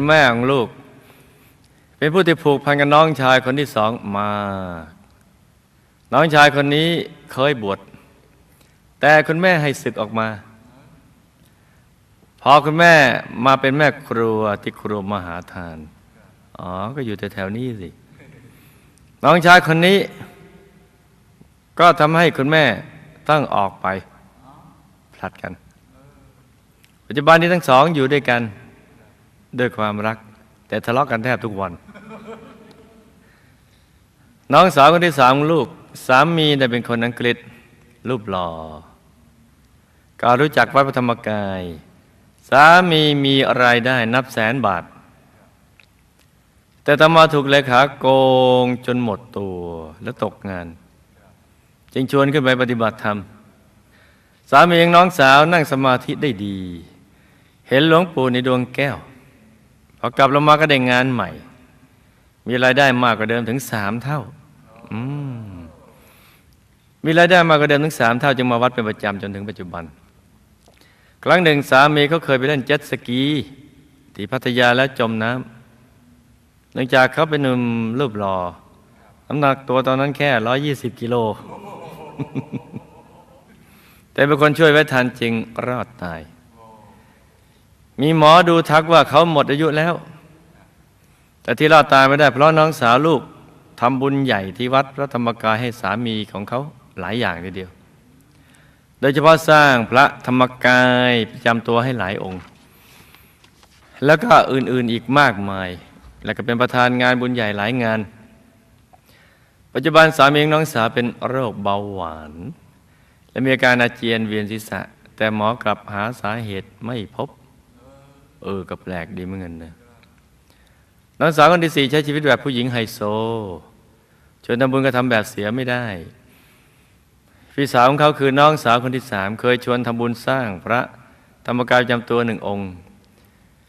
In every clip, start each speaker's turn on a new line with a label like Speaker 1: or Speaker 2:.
Speaker 1: คุณแม่ของลูก เป็นผู้ที่ผูกพันกับน้องชายคนที่สองมาน้องชายคนนี้เคยบวชแต่คุณแม่ให้ศึกออกมา พอคุณแม่มาเป็นแม่ครัวที่ครัวมหาทานอ๋อก็อยู่แถวๆนี้สิน้องชายคนนี้ ก็ทำให้คุณแม่ต้องออกไปผลัดกัน ปัจจุบันนี้ทั้งสองอยู่ด้วยกัน ด้วยความรัก แต่ทะเลาะกันแทบทุกวัน น้องสาวคนที่สามลูกสามีได้เป็นคนอังกฤษ รูปหล่อก็รู้จักวัดพระธรรมกาย สามีมีรายได้นับแสนบาท แต่ต่อมาถูกเลขาโกงจนหมดตัวและตกงาน จึงชวนขึ้นไปปฏิบัติธรรม สามีของน้องสาวนั่งสมาธิได้ดี เห็นหลวงปู่ในดวงแก้ว พอกลับลงมาก็ได้งานใหม่ มีรายได้มากกว่าเดิมถึงสามเท่า อืมมีรายได้มากกว่าเดิมถึงสามเท่าจึงมาวัดเป็นประจำจนถึงปัจจุบัน ครั้งหนึ่งสามีเขาเคยไปเล่นเจ็ตสกี ที่พัทยาแล้วจมน้ำเนื่องจากเขาเป็นหนุ่มรูปหล่อน้ำหนักตัวตอนนั้นแค่ร้อยี่สิบกิโล แต่เป็นคนช่วยไว้ทันจริงรอดตาย มีหมอดูทักว่าเขาหมดอายุแล้ว แต่ที่รอดตายไม่ได้ เพราะน้องสาวลูกทำบุญใหญ่ที่วัดพระธรรมกายให้สามีของเขาหลายอย่างทีเดียว โดยเฉพาะสร้างพระธรรมกายประจำตัวให้หลายองค์ แล้วก็อื่นๆอีกมากมาย แล้วก็เป็นประธานงานบุญใหญ่หลายงาน ปัจจุบันสามีของน้องสาวเป็นโรคเบาหวาน และมีอาการอาเจียนเวียนศีรษะ แต่หมอกลับหาสาเหตุไม่พบ เออก็แปลกดีเหมือนกันนะน้องสาวคนที่สี่ใช้ชีวิตแบบผู้หญิงไฮโซชวนทำบุญก็ทำแบบเสียไม่ได้ พี่สาวของเขาคือน้องสาวคนที่สามเคยชวนทำบุญสร้างพระธรรมกายจำตัวหนึ่งองค์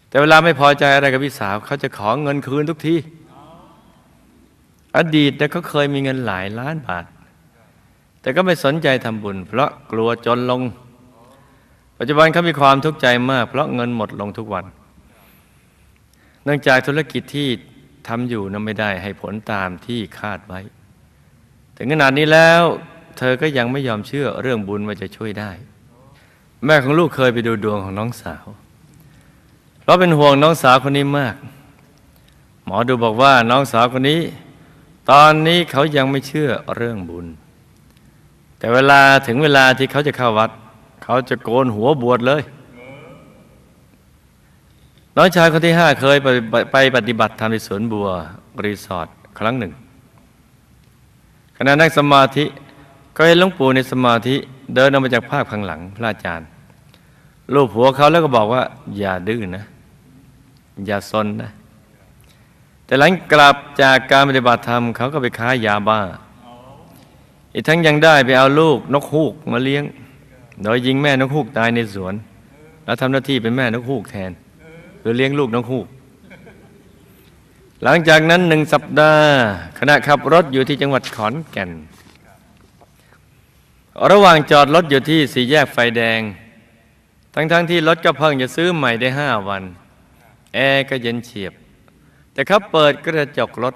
Speaker 1: แต่เวลาไม่พอใจอะไรกับพี่สาวเขาจะขอเงินคืนทุกทีอดีตเนี่ยเขาเคยมีเงินหลายล้านบาท แต่ก็ไม่สนใจทำบุญ เพราะกลัวจนลง ปัจจุบันเขามีความทุกข์ใจมาก เพราะเงินหมดลงทุกวัน เนื่องจากธุรกิจที่ทำอยู่นั้นไม่ได้ให้ผลตามที่คาดไว้ ถึงขนาดนี้แล้ว เธอก็ยังไม่ยอมเชื่อเรื่องบุญว่าจะช่วยได้ แม่ของลูกเคยไปดูดวงของน้องสาว เพราะเป็นห่วงน้องสาวคนนี้มาก หมอดูบอกว่าน้องสาวคนนี้ ตอนนี้เขายังไม่เชื่อเรื่องบุญ แต่เวลาถึงเวลาที่เขาจะเข้าวัด เขาจะโกนหัวบวชเลย น้องชายคนที่ห้าเคยไปไปปฏิบัติธรรมที่สวนบัวรีสอร์ทครั้งหนึ่งขณะนั่งสมาธิก็เห็นหลวงปู่ในสมาธิเดินออกมาจากภาคข้างหลังพระอาจารย์ลูบหัวเขาแล้วก็บอกว่า อย่าดื้อนะอย่าซนนะ แต่หลังกลับจากการปฏิบัติธรรมเขาก็ไปค้ายาบ้า อีกทั้งยังได้ไปเอาลูกนกฮูกมาเลี้ยง โดยยิงแม่นกฮูกตายในสวน แล้วทำหน้าที่เป็นแม่นกฮูกแทนหรือเลี้ยงลูกนกฮูก หลังจากนั้นหนึ่งสัปดาห์ ขณะขับรถอยู่ที่จังหวัดขอนแก่น ระหว่างจอดรถอยู่ที่สี่แยกไฟแดง ทั้งๆทที่รถก็เพิ่งจะซื้อใหม่ได้ห้าวัน แอร์ก็เย็นเฉียบ แต่เขาเปิดกระจกรถ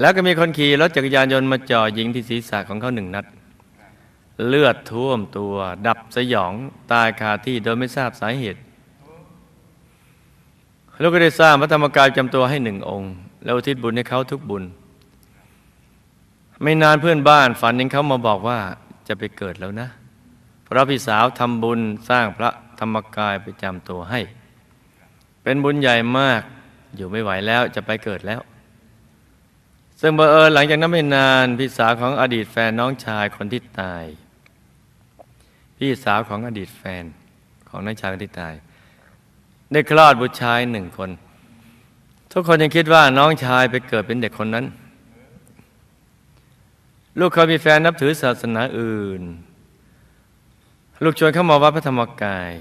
Speaker 1: แล้วก็มีคนขี่รถจักรยานยนต์มาจ่อยิงที่ศีรษะของเขาหนึ่งนัด เลือดท่วมตัว ดับสยองตายคาที่โดยไม่ทราบสาเหตุ แล้วก็ได้สร้างพระธรรมกายจำตัวให้หนึ่งองค์ แล้วอุทิศบุญให้เขาทุกบุญ ไม่นานเพื่อนบ้านฝันเห็นเขามาบอกว่าจะไปเกิดแล้วนะเพราะพี่สาวทำบุญสร้างพระธรรมกายไปจำตัวให้ เป็นบุญใหญ่มากอยู่ไม่ไหวแล้วจะไปเกิดแล้ว ซึ่งบังเอิญหลังจากนั้นไม่นานพี่สาวของอดีตแฟนน้องชายคนที่ตาย พี่สาวของอดีตแฟนของน้องชายคนที่ตาย ได้คลอดบุตรชายหนึ่งคน ทุกคนยังคิดว่าน้องชายไปเกิดเป็นเด็กคนนั้น ลูกเขามีแฟนนับถือศาสนาอื่น ลูกชวนเข้ามาวัดพระธรรมกาย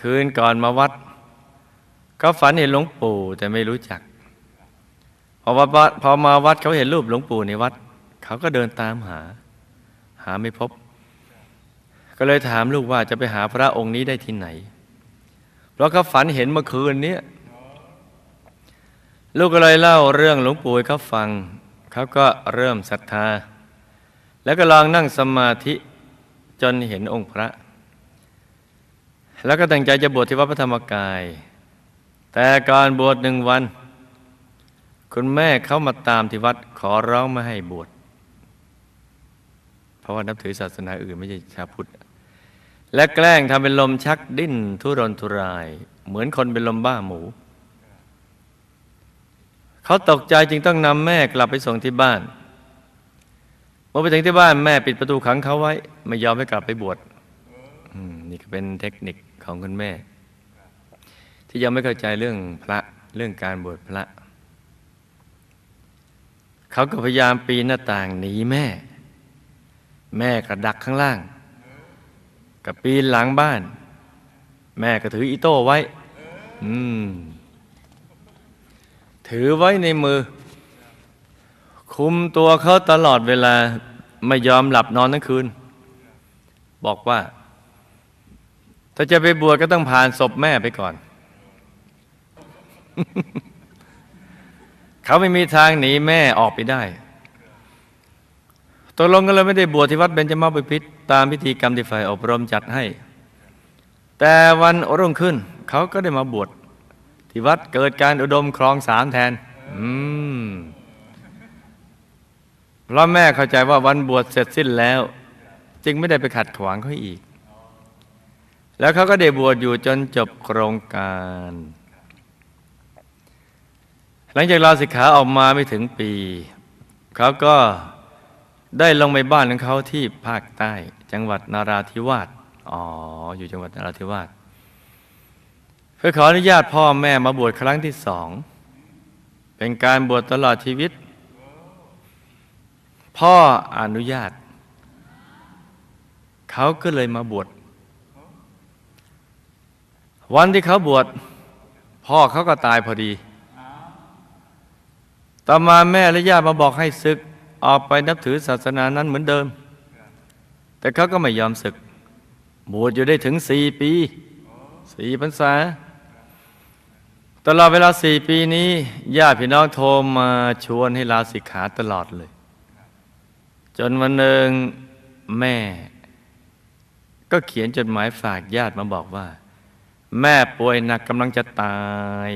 Speaker 1: คืนก่อนมาวัดเขาฝันเห็นหลวงปู่แต่ไม่รู้จักพอวัดพอมาวัดเขาเห็นรูปหลวงปู่ในวัด เขาก็เดินตามหา หาไม่พบ ก็เลยถามลูกว่าจะไปหาพระองค์นี้ได้ที่ไหน เพราะเขาฝันเห็นเมื่อคืนนี้ลูกก็เลยเล่าเรื่องหลวงปู่เขาฟัง เขาก็เริ่มศรัทธา แล้วก็ลองนั่งสมาธิจนเห็นองค์พระ แล้วก็ตั้งใจจะบวชที่วัดพระธรรมกาย แต่ก่อนบวชหนึ่งวัน คุณแม่เข้ามาตามที่วัดขอร้องไม่ให้บวช เพราะว่านับถือศาสนาอื่นไม่ใช่ชาพุทธ และแกล้งทำเป็นลมชักดิ้นทุรนทุราย เหมือนคนเป็นลมบ้าหมู เขาตกใจจึงต้องนำแม่กลับไปส่งที่บ้านเมื่อไปถึงที่บ้านแม่ปิดประตูขังเขาไว้ ไม่ยอมให้กลับไปบวชนี่ก็เป็นเทคนิคของคุณแม่ ที่ยังไม่เข้าใจเรื่องพระเรื่องการบวชพระ เขาก็พยายามปีนหน้าต่างหนีแม่ แม่ก็ดักข้างล่าง กับปีนหลังบ้าน แม่ก็ถืออีโต้ไว้ อืม ถือไว้ในมือ คุมตัวเขาตลอดเวลาไม่ยอมหลับนอนทั้งคืน บอกว่า ถ้าจะไปบวชก็ต้องผ่านศพแม่ไปก่อน เขาไม่มีทางหนีแม่ออกไปได้ตกลงกันเลยไม่ได้บวชที่วัดเบญจมาบพิตร ตามพิธีกรรมที่ฝ่ายอบรมจัดให้ แต่วันรุ่งขึ้นเขาก็ได้มาบวชที่วัดเกิดการอุดมครองสามแทน อืมเพราะแม่เข้าใจว่าวันบวชเสร็จสิ้นแล้ว จึงไม่ได้ไปขัดขวางเขาอีก แล้วเขาก็ได้บวชอยู่จนจบโครงการ หลังจากลาสิกขาออกมาไม่ถึงปี เขาก็ ได้ลงไปบ้านของเขาที่ภาคใต้ จังหวัดนาราธิวาสอ๋ออยู่จังหวัดนาราธิวาสเพื่อขออนุญาตพ่อแม่มาบวชครั้งที่สอง เป็นการบวชตลอดชีวิต พ่ออนุญาต เขาก็เลยมาบวชวันที่เขาบวชพ่อเขาก็ตายพอดี ต่อมาแม่และญาติมาบอกให้ศึก ออกไปนับถือศาสนานั้นเหมือนเดิม แต่เขาก็ไม่ยอมศึก บวชอยู่ได้ถึงสี่ปีสี่พรรษาตลอดเวลาสี่ปีนี้ญาติพี่น้องโทรมาชวนให้ลาสิกขาตลอดเลย จนวันหนึ่งแม่ ก็เขียนจดหมายฝากญาติมาบอกว่า แม่ป่วยหนักกำลังจะตาย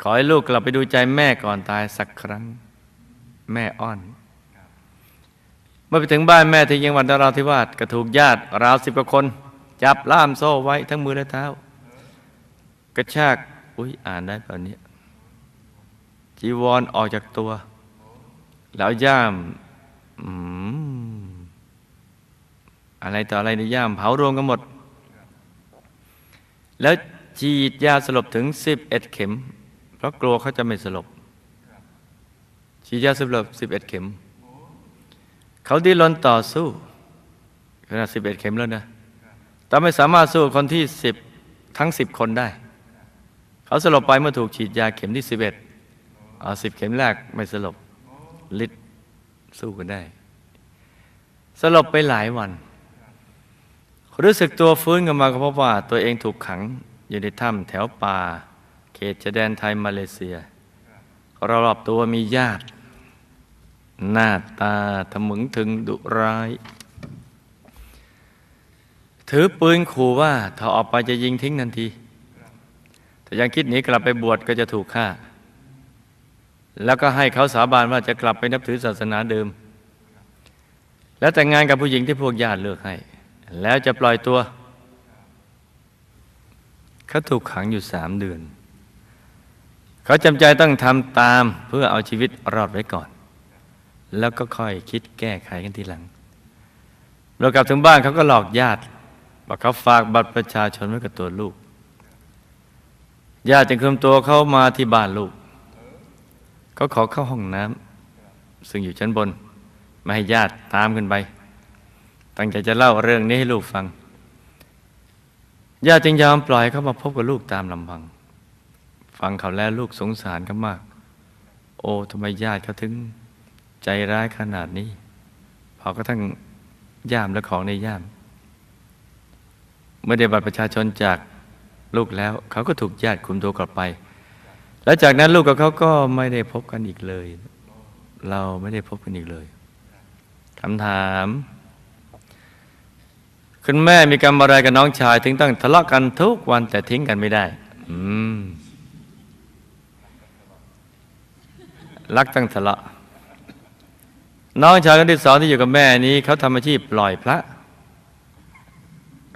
Speaker 1: ขอให้ลูกกลับไปดูใจแม่ก่อนตายสักครั้ง แม่อ้อน เมื่อไปถึงบ้านแม่ที่ยังวันดนราธิวาสก็ถูกญาติราวสิบกว่าคน จับล่ามโซ่ไว้ทั้งมือและเท้า กระชาก อุ้ยอ่านได้แบบนี้ จีวรออกจากตัว แล้วย่ามอืมอะไรต่ออะไรในย่ามเผารวมกันหมด แล้วฉีดยาสลบถึงสิบเอ็ดเข็ม เพราะกลัวเขาจะไม่สลบ ฉีดยาสลบสิบเอ็ดเข็ม เขาดิ้นรนต่อสู้ขนาดสิบเอ็ดเข็มแล้วนะแต่ไม่สามารถสู้คนที่สิบทั้งสิบคนได้ เขาสลบไปเมื่อถูกฉีดยาเข็มที่สิบเอ็ดเอาสิบเข็มแรกไม่สลบลิดสู้กันได้ สลบไปหลายวัน รู้สึกตัวฟื้นขึ้นมาก็พบว่า ตัวเองถูกขังอยู่ในถ้ำแถวป่า เขตชายแดนไทยมาเลเซียรอบๆตัวมีญาติ หน้าตาทะมึงถึงดุร้าย ถือปืนขู่ว่า ถ้าออกไปจะยิงทิ้งทันที แต่ยังคิดหนีกลับไปบวชก็จะถูกฆ่า แล้วก็ให้เขาสาบานว่าจะกลับไปนับถือศาสนาเดิม แล้วแต่งงานกับผู้หญิงที่พวกญาติเลือกให้ แล้วจะปล่อยตัวเขาถูกขังอยู่สามเดือน เขาจำใจต้องทำตามเพื่อเอาชีวิตรอดไว้ก่อน แล้วก็ค่อยคิดแก้ไขกันทีหลัง เรากลับถึงบ้านเขาก็หลอกญาติบอกเขาฝากบัตรประชาชนไว้กับตัวลูก ญาติจึงคุมตัวเขามาที่บ้านลูก เขาขอเข้าห้องน้ำซึ่งอยู่ชั้นบน ไม่ให้ญาติตามขึ้นไป ตั้งใจจะเล่าเรื่องนี้ให้ลูกฟัง ญาติจึงยอมปล่อยเขามาพบกับลูกตามลำพัง ฟังเขาแล้วลูกสงสารเขามาก โอ้ทำไมญาติเขาถึง ใจร้ายขนาดนี้พอก็ทั้งย่ามและของในย่าม เมื่อได้บัตรประชาชนจากลูกแล้ว เขาก็ถูกญาติคุมตัวกลับไป แล้วจากนั้นลูกกับเขาก็ไม่ได้พบกันอีกเลย เราไม่ได้พบกันอีกเลยคำถามคุณแม่มีกรรมอะไรกับน้องชาย ถึงต้องทะเลาะกันทุกวันแต่ทิ้งกันไม่ได้ อืม รักตั้งทะเลาะ น้องชายคนที่สองที่อยู่กับแม่นี้เขาทำอาชีพปล่อยพระ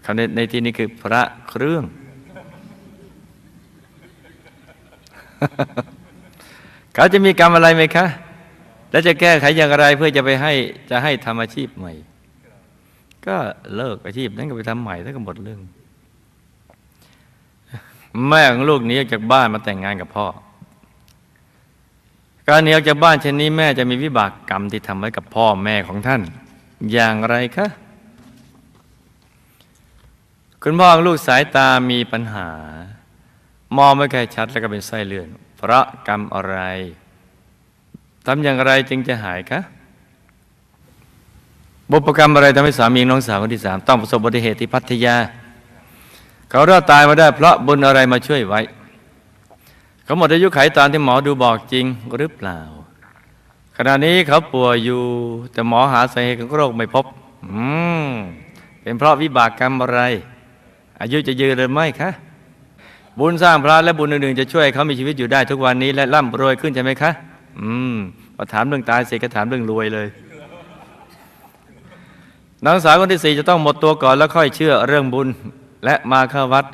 Speaker 1: คำในในที่นี้คือพระเครื่อง เขาจะมีกรรมอะไรไหมคะ แล้วจะแก้ไขอย่างไรเพื่อจะไปให้จะให้ทำอาชีพใหม่ ก็เลิกอาชีพนั้นก็ไปทำใหม่แล้วก็หมดเรื่อง แม่ของลูกนี้จากบ้านมาแต่งงานกับพ่อ การหนีออกจากบ้านเช่นนี้แม่จะมีวิบากกรรมที่ทำไว้กับพ่อแม่ของท่าน อย่างไรคะคุณพ่อของลูกสายตามีปัญหา มองไม่ค่อยชัดแล้วก็เป็นไส้เลื่อน เพราะกรรมอะไรทำอย่างไรจึงจะหายคะบุพกรรมอะไรทำให้สามีน้องสาวคนที่สามต้องประสบอุบัติเหตุที่พัทยา เขารอดตายมาได้เพราะบุญอะไรมาช่วยไว้ เขาหมดอายุไขตามที่หมอดูบอกจริงหรือเปล่า ขณะนี้เขาป่วยอยู่ แต่หมอหาสาเหตุของโรคไม่พบ อืมเป็นเพราะวิบากกรรมอะไร อายุจะยืนหรือไม่คะบุญสร้างพระและบุญอื่นๆจะช่วยเขามีชีวิตอยู่ได้ทุกวันนี้และร่ำรวยขึ้นใช่ไหมคะ อืมพอถามเรื่องตายเสร็จก็ถามเรื่องรวยเลยนางสาวคนที่สี่จะต้องหมดตัวก่อนแล้วค่อยเชื่อเรื่องบุญ และมาเข้าวัด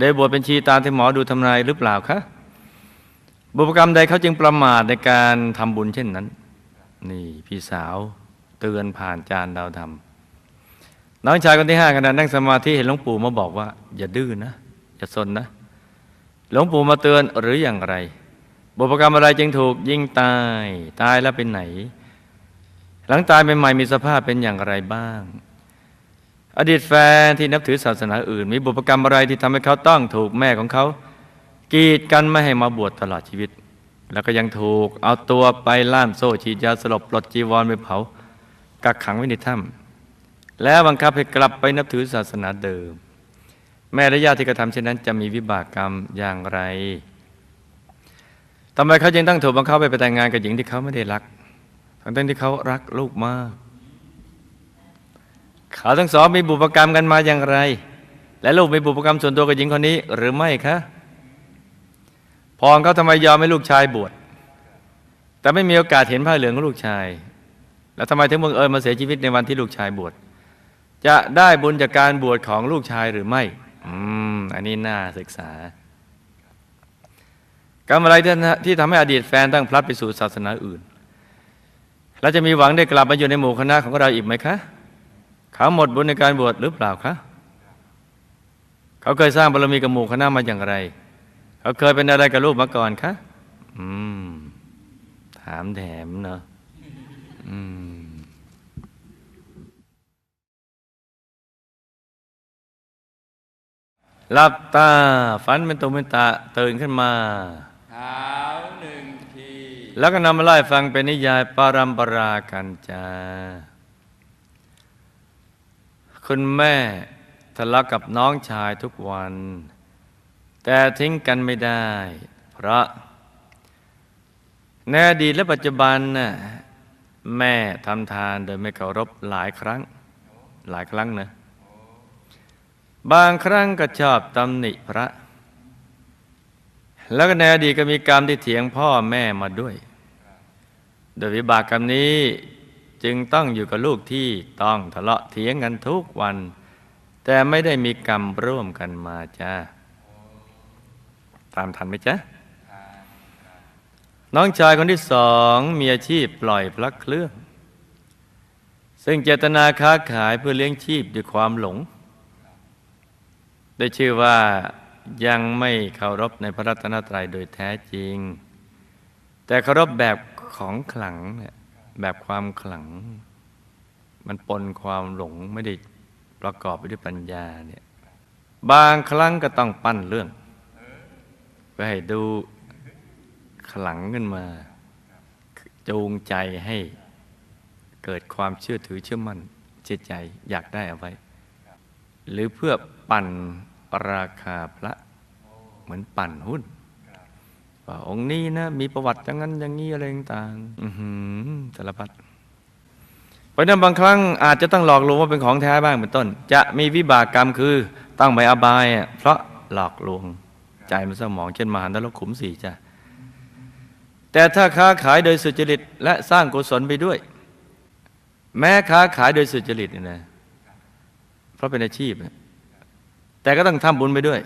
Speaker 1: ได้บวชเป็นชีตามที่หมอดูทำนายหรือเปล่าคะ บุพกรรมใดเขาจึงประมาทในการทำบุญเช่นนั้น นี่พี่สาวเตือนผ่านจานดาวธรรมน้องชายคนที่ห้าขณะนั่งสมาธิเห็นหลวงปู่มาบอกว่า อย่าดื้อนะอย่าสนนะ หลวงปู่มาเตือนหรืออย่างไรบุพกรรมอะไรจึงถูกยิงตาย ตายแล้วเป็นไหน หลังตายใหม่ๆมีสภาพเป็นอย่างไรบ้าง อดีตแฟนที่นับถือศาสนาอื่น มีบุพกรรมอะไรที่ทำให้เขาต้องถูกแม่ของเขา กีดกันไม่ให้มาบวชตลอดชีวิต แล้วก็ยังถูกเอาตัวไปล่ามโซ่ฉีดยาสลบปลดจีวรไปเผา กักขังไว้ในถ้ำแล้วบังคับให้กลับไปนับถือศาสนาเดิม แม่และญาติที่กระทำเช่นนั้น จะมีวิบากกรรมอย่างไรทำไมเขาจึงตั้งถูกบังคับไปแต่งงานกับหญิงที่เขาไม่ได้รัก ทั้งที่เขารักลูกมาก เขาทั้งสองมีบุพกรรมกันมาอย่างไร และลูกมีบุพกรรมส่วนตัวกับหญิงคนนี้หรือไม่คะ พรเขาทำไมยอมให้ลูกชายบวชแต่ไม่มีโอกาสเห็นผ้าเหลืองของลูกชาย แล้วทำไมถึงบังเอิญมาเสียชีวิตในวันที่ลูกชายบวชจะได้บุญจากการบวชของลูกชายหรือไม่ อืม อันนี้น่าศึกษากรรมอะไรที่ทำให้อดีตแฟนตั้งพลัดไปสู่ศาสนาอื่น แล้วจะมีหวังได้กลับมาอยู่ในหมู่คณะของเราอีกไหมคะ เขาหมดบุญในการบวชหรือเปล่าคะ เขาเคยสร้างบารมีกับหมู่คณะมาอย่างไร เขาเคยเป็นอะไรกับลูกมาก่อนคะ อืม ถามแถมเนาะอืมหลับตา ฝันเป็นตุเป็นตาตื่นขึ้นมา
Speaker 2: เท้าหนึ่งที
Speaker 1: แล้วก็นำมาไล่ฟังเป็นนิยายปารัมปรากันจาคุณแม่ทะเลาะกับน้องชายทุกวัน แต่ทิ้งกันไม่ได้ เพราะในอดีตและปัจจุบันน่ะแม่ทำทานโดยไม่เคารพหลายครั้ง หลายครั้งนะบางครั้งก็ชอบตำหนิพระ แล้วก็ในอดีตก็มีกรรมที่เถียงพ่อแม่มาด้วย โดยวิบากกรรมนี้จึงต้องอยู่กับลูกที่ต้องทะเลาะเถียงกันทุกวัน แต่ไม่ได้มีกรรมร่วมกันมาจ้า ตามทันไหมจ๊ะ น้องชายคนที่สองมีอาชีพปล่อยพลักเครื่อง ซึ่งเจตนาค้าขายเพื่อเลี้ยงชีพด้วยความหลง ได้ชื่อว่ายังไม่เคารพในพระรัตนตรัยโดยแท้จริง แต่เคารพแบบของขลังเนี่ยแบบความขลัง มันปนความหลงไม่ได้ประกอบไปด้วยปัญญาเนี่ยบางครั้งก็ต้องปั้นเรื่อง เพื่อให้ดูขลังขึ้นมา จูงใจให้เกิดความเชื่อถือเชื่อมั่นเชื่อใจอยากได้เอาไว้ หรือเพื่อปั่นราคาพระเหมือนปั่นหุ้นว่าองค์นี้นะมีประวัติอย่างนั้นอย่างนี้อะไรต่างๆสารพัดเพราะนั้นบางครั้งอาจจะต้องหลอกลวงว่าเป็นของแท้บ้างเป็นต้น จะมีวิบากกรรมคือต้องไปอบายเพราะหลอกลวง ใจมันสมองเช่นมหานรกขุมสี่จ้ะแต่ถ้าค้าขายโดยสุจริต และสร้างกุศลไปด้วย แม้ค้าขายโดยสุจริตเนี่ยนะเพราะเป็นอาชีพ แต่ก็ต้องทำบุญไปด้วย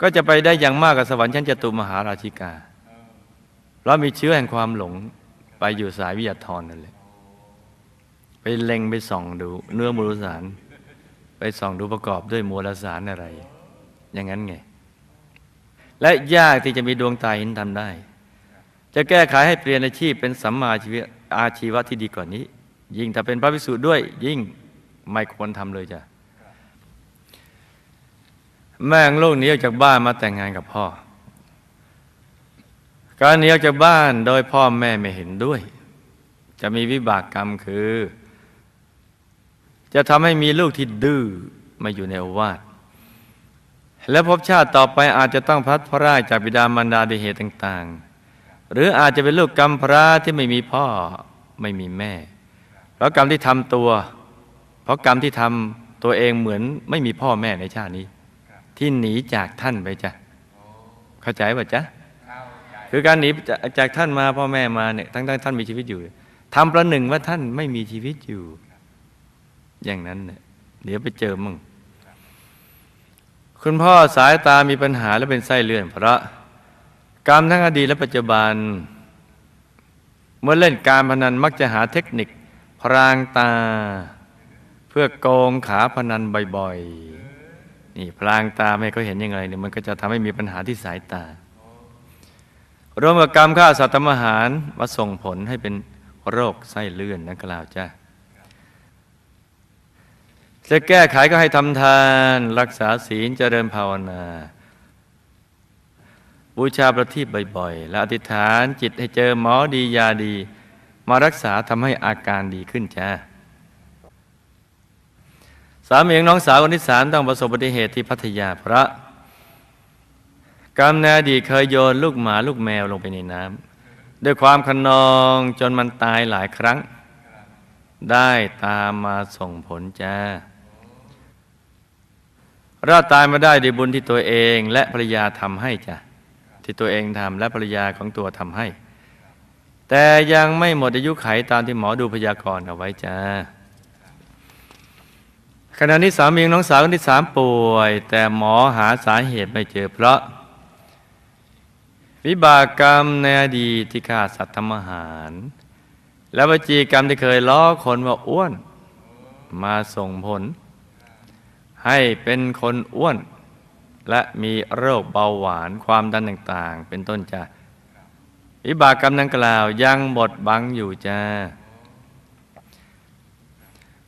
Speaker 1: ก็จะไปได้อย่างมากกับสวรรค์ชั้นจตุมหาราชิกาเพราะมีเชื้อแห่งความหลงไปอยู่สายวิทยาธรนั่นแหละไปเล็งไปส่องดู เนื้อมูลสาร ไปส่องดูประกอบด้วยมูลสารอะไร อย่างนั้นไง และยากที่จะมีดวงตาเห็นทำได้ จะแก้ไขให้เปลี่ยนอาชีพเป็นสัมมาชีวอาชีวะที่ดีกว่านี้ ยิ่งถ้าเป็นพระภิกษุด้วย ยิ่งไม่ควรทำเลยจ้ะแม่งลูกหนีออกจากบ้านมาแต่งงานกับพ่อ การหนีออกจากบ้านโดยพ่อแม่ไม่เห็นด้วย จะมีวิบากกรรมคือ จะทำให้มีลูกที่ดื้อมาอยู่ในอวาท และภพชาติต่อไปอาจจะต้องพัดพราจากบิดามารดาด้วยเหตุต่างๆ หรืออาจจะเป็นลูกกรรมพระที่ไม่มีพ่อไม่มีแม่ เพราะกรรมที่ทำตัว เพราะกรรมที่ทำตัวเองเหมือนไม่มีพ่อแม่ในชาตินี้ ที่หนีจากท่านไปจ้ะเข้าใจป่ะจ๊ะคือการหนีจากท่านมาพ่อแม่มาเนี่ยทั้งทั้งท่านมีชีวิตอยู่ทำประหนึ่งว่าท่านไม่มีชีวิตอยู่ อย่างนั้นเนี่ยเดี๋ยวไปเจอมั่ง คุณพ่อสายตามีปัญหาและเป็นไส้เลื่อนเพราะกรรมทั้งอดีตและปัจจุบัน เมื่อเล่นการพนันมักจะหาเทคนิคพรางตา เพื่อโกงขาพนันบ่อยๆ นี่พรางตาไม่เขาเห็นยังไงเนี่ยมันก็จะทำให้มีปัญหาที่สายตา รวมกับกรรมฆ่าสัตว์ทำอาหารมาส่งผลให้เป็นโรคไส้เลื่อนนักกล่าวจ้า จะแก้ไขก็ให้ทำทาน รักษาศีลเจริญภาวนาบูชาประทีปบ่อยๆ และอธิษฐานจิตให้เจอหมอดียาดี มารักษาทำให้อาการดีขึ้นจ้าสามีของน้องสาวคนที่สามต้องประสบอุบัติเหตุที่พัทยาเพราะกรรมในอดีตเคยโยนลูกหมาลูกแมวลงไปในน้ำด้วยความขนองจนมันตายหลายครั้ง ได้ตามมาส่งผลจ้า รอดตายมาได้ด้วยบุญที่ตัวเองและภรรยาทำให้จ้ะที่ตัวเองทำและภรรยาของตัวทำให้ แต่ยังไม่หมดอายุไขตามที่หมอดูพยากรณ์เอาไว้จ้าขณะนี้สามีน้องสาวคนที่สามป่วย แต่หมอหาสาเหตุไม่เจอเพราะ วิบากกรรมในอดีตที่ฆ่าสัตว์ทำอาหาร และวจีกรรมที่เคยล้อคนว่าอ้วน มาส่งผล ให้เป็นคนอ้วน และมีโรคเบาหวานความดันต่างๆ เป็นต้นจ้ะวิบากกรรมดังกล่าวยังบดบังอยู่จ้า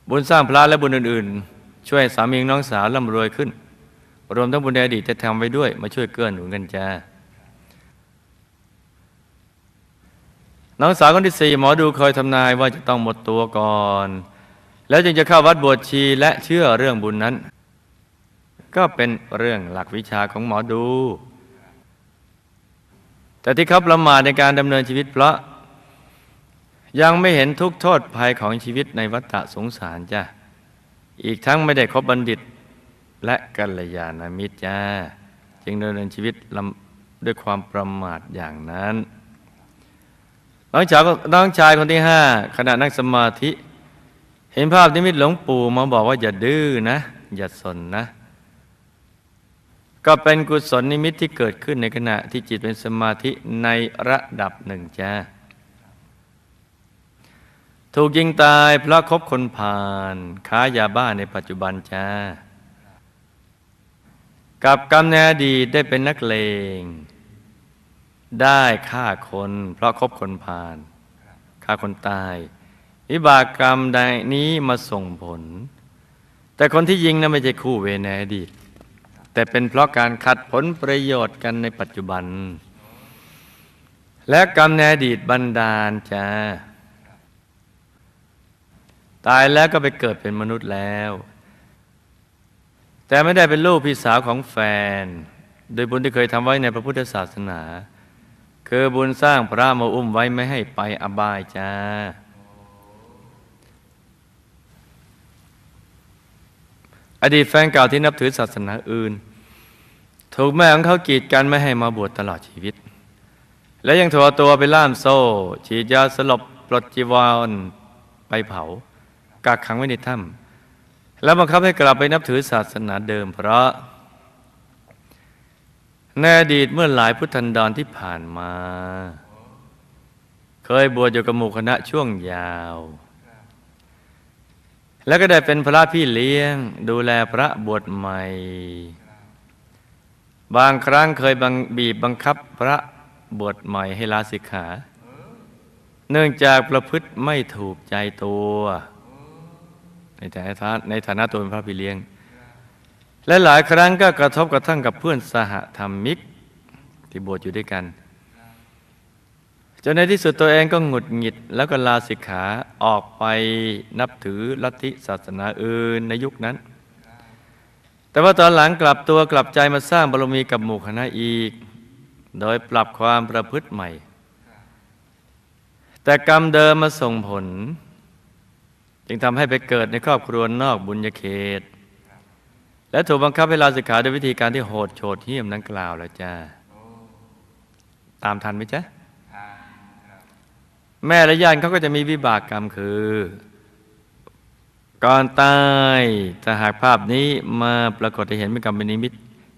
Speaker 1: บุญสร้างพระและบุญอื่นๆ ช่วยสามีน้องสาวร่ำรวยขึ้น รวมทั้งบุญในอดีตจะทำไว้ด้วย มาช่วยเกื้อหนุนกันจ้าน้องสาวคนที่สี่หมอดูเคยทำนายว่าจะต้องหมดตัวก่อน แล้วจึงจะเข้าวัดบวชชีและเชื่อเรื่องบุญนั้น ก็เป็นเรื่องหลักวิชาของหมอดู แต่ที่เขาประมาทในการดำเนินชีวิตเพราะ ยังไม่เห็นทุกโทษภัยของชีวิตในวัฏฏะสงสารจ้ะ อีกทั้งไม่ได้คบบัณฑิต และกัลยาณมิตรจ้า จึงดำเนินชีวิตลำด้วยความประมาทอย่างนั้นน้องชายน้องชายคนที่ห้าขณะนั่งสมาธิ เห็นภาพนิมิตหลวงปู่มาบอกว่าอย่าดื้อนะ อย่าสนนะ ก็เป็นกุศลนิมิตที่เกิดขึ้นในขณะที่จิตเป็นสมาธิในระดับหนึ่งจ้าถูกยิงตายเพราะคบคนผ่านค้ายาบ้าในปัจจุบันจ้ากับกรรมในอดีตได้เป็นนักเลง ได้ฆ่าคน เพราะคบคนผ่านฆ่าคนตายวิบากกรรมใดนี้มาส่งผล แต่คนที่ยิงนั้นไม่ใช่คู่เวรในอดีต แต่เป็นเพราะการขัดผลประโยชน์กันในปัจจุบัน และกรรมในอดีตบันดาลจ้าตายแล้วก็ไปเกิดเป็นมนุษย์แล้ว แต่ไม่ได้เป็นลูกพี่สาวของแฟน โดยบุญที่เคยทำไว้ในพระพุทธศาสนา คือบุญสร้างพระมาอุ้มไว้ไม่ให้ไปอบายจ้า อดีตแฟนเก่าที่นับถือศาสนาอื่น ถูกแม่ของเขากีดกันไม่ให้มาบวชตลอดชีวิต และยังถัวตัวไปล่ามโซ่ ฉีดยาสลบปลดจีวรไปเผา กักขังไว้ในถ้ำแล้วบังคับให้กลับไปนับถือศาสนาเดิม เพราะในอดีตเมื่อหลายพุทธันดรที่ผ่านมา เคยบวชอยู่กับหมู่คณะช่วงยาว แล้วก็ได้เป็นพระพี่เลี้ยง ดูแลพระบวชใหม่ บางครั้งเคยบังบีบบังคับพระบวชใหม่ให้ลาสิกขา เนื่องจากประพฤติไม่ถูกใจตัว ในฐานะในฐานะตัวเป็นพระพี่เลี้ยง และหลายครั้งก็กระทบกระทั่งกับเพื่อนสหธรรมิก ที่บวชอยู่ด้วยกัน จนในที่สุดตัวเองก็หงุดหงิด แล้วก็ลาสิกขาออกไปนับถือลัทธิศาสนาอื่นในยุคนั้น แต่ว่าตอนหลังกลับตัวกลับใจมาสร้างบารมีกับหมู่คณะอีก โดยปรับความประพฤติใหม่ แต่กรรมเดิมมาส่งผล จึงทำให้ไปเกิดในครอบครัวนอกบุญญาเขต และถูกบังคับให้ลาสิกขาด้วยวิธีการที่โหดโฉดเหี้ยมนั้นกล่าวแล้วจ้าตามทันไหมจ๊ะ แม่และญาติเขาก็จะมีวิบากกรรมคือก่อนตายถ้าหากภาพนี้มาปรากฏให้เห็นเป็นกรรมเป็นนิมิต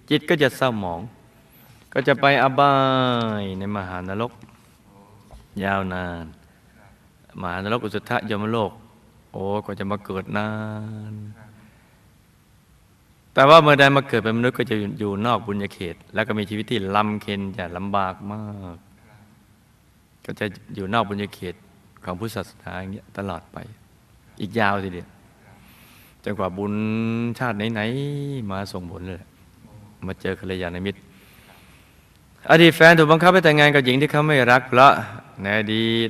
Speaker 1: จิตก็จะเศร้าหมอง ก็จะไปอบายในมหานรก ยาวนาน มหานรกอุสุทะยมโลก โอ้ก็จะมาเกิดนาน แต่ว่าเมื่อใดมาเกิดเป็นมนุษย์ก็จะอยู่นอกบุญญาเขต แล้วก็มีชีวิตที่ลำเค็ญจะลำบากมาก ก็จะอยู่นอกบุญญาเขตของพุทธศาสนาอย่างเงี้ยตลอดไป อีกยาวทีเดียวจนกว่าบุญชาติไหนๆมาส่งผลเลยมาเจอกัลยาณมิตร อดีตแฟนถูกบังคับให้แต่งงานกับหญิงที่เขาไม่รักเพราะในอดีต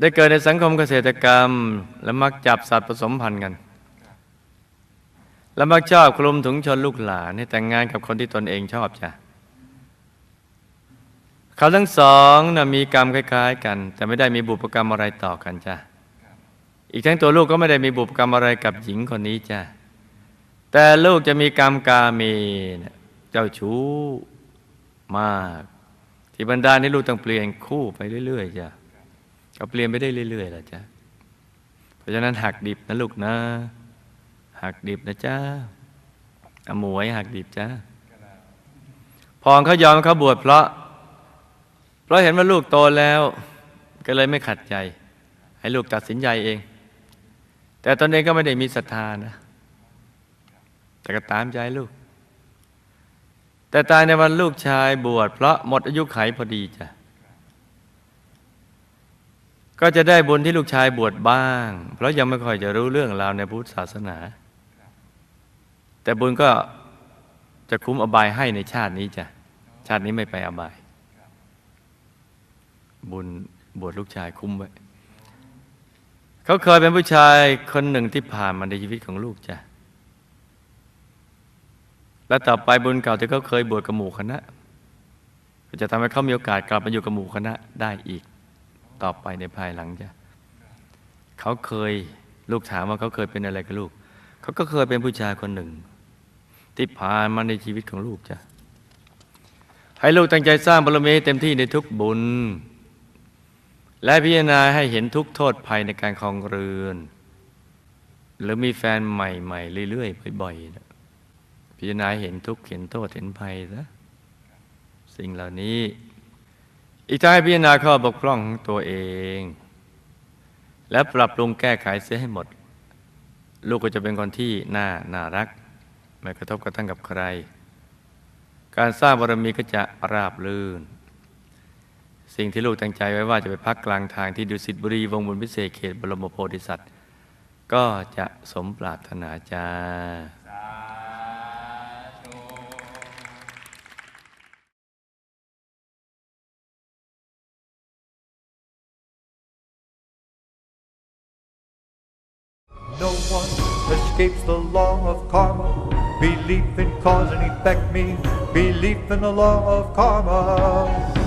Speaker 1: ได้เกิดในสังคมเกษตรกรรม และมักจับสัตว์ผสมพันธุ์กัน และมักชอบคลุมถุงชนลูกหลานให้แต่งงานกับคนที่ตนเองชอบจ้ะ เขาทั้งสองนะมีกรรมคล้าย ๆ กัน แต่ไม่ได้มีบุพกรรมอะไรต่อกันจ้ะอีกทั้งตัวลูกก็ไม่ได้มีบุพกรรมอะไรกับหญิงคนนี้จ้ะแต่ลูกจะมีกรรมกาเมเจ้าชู้มาก ที่บรรดาให้ลูกต้องเปลี่ยนคู่ไปเรื่อยๆจ้ะก็เปลี่ยนไปได้เรื่อยๆแหละจ้ะเพราะฉะนั้นหักดิบนะลูกนะ หักดิบนะจ้าอมวยหักดิบจ้าพรเขายอมเขาบวชเพราะ ราะเห็นว่าลูกโตแล้ว ก็เลยไม่ขัดใจ ให้ลูกตัดสินใจเอง แต่ตนเองก็ไม่ได้มีศรัทธานะ แต่ก็ตามใจลูก แต่ตายในวันลูกชายบวชเพราะหมดอายุไขพอดีจ้ะก็จะได้บุญที่ลูกชายบวชบ้าง เพราะยังไม่ค่อยจะรู้เรื่องราวในพุทธศาสนา แต่บุญก็จะคุ้มอบายให้ในชาตินี้จ้ะ ชาตินี้ไม่ไปอบาย บุญบวชลูกชายคุ้มไว้ เขาเคยเป็นผู้ชายคนหนึ่งที่ผ่านมาในชีวิตของลูกจ้ะ และต่อไปบุญเก่าที่เขาเคยบวชกับหมู่คณะ ก็จะทำให้เขามีโอกาสกลับมาอยู่กับหมู่คณะได้อีก ต่อไปในภายหลังจ้ะ เขาเคยลูกถามว่าเขาเคยเป็นอะไรกับลูก เขาก็เคยเป็นผู้ชายคนหนึ่ง ที่ผ่านมาในชีวิตของลูกจ้ะให้ลูกตั้งใจสร้างบารมีให้เต็มที่ในทุกบุญ และพิจารณาให้เห็นทุกโทษภัยในการครองเรือน หรือมีแฟนใหม่ ๆ เรื่อยๆ บ่อยๆนะพิจารณาเห็นทุกเห็นโทษเห็นภัยนะสิ่งเหล่านี้ อีกทั้งให้พิจารณาข้อบกพร่องของตัวเอง และปรับปรุงแก้ไขเสียให้หมด ลูกก็จะเป็นคนที่น่าน่ารัก ไม่กระทบกระทั่งกับใคร การสร้างบารมีก็จะราบรื่น สิ่งที่ลูกตั้งใจไว้ว่าจะไปพักกลางทางที่ดุสิตบุรีวงบุญพิเศษเขตบรมโพธิสัตว์ ก็จะสมปรารถนาจ้า
Speaker 3: No one escapes the law of karma. Belief in cause and effect means belief in the law of karma.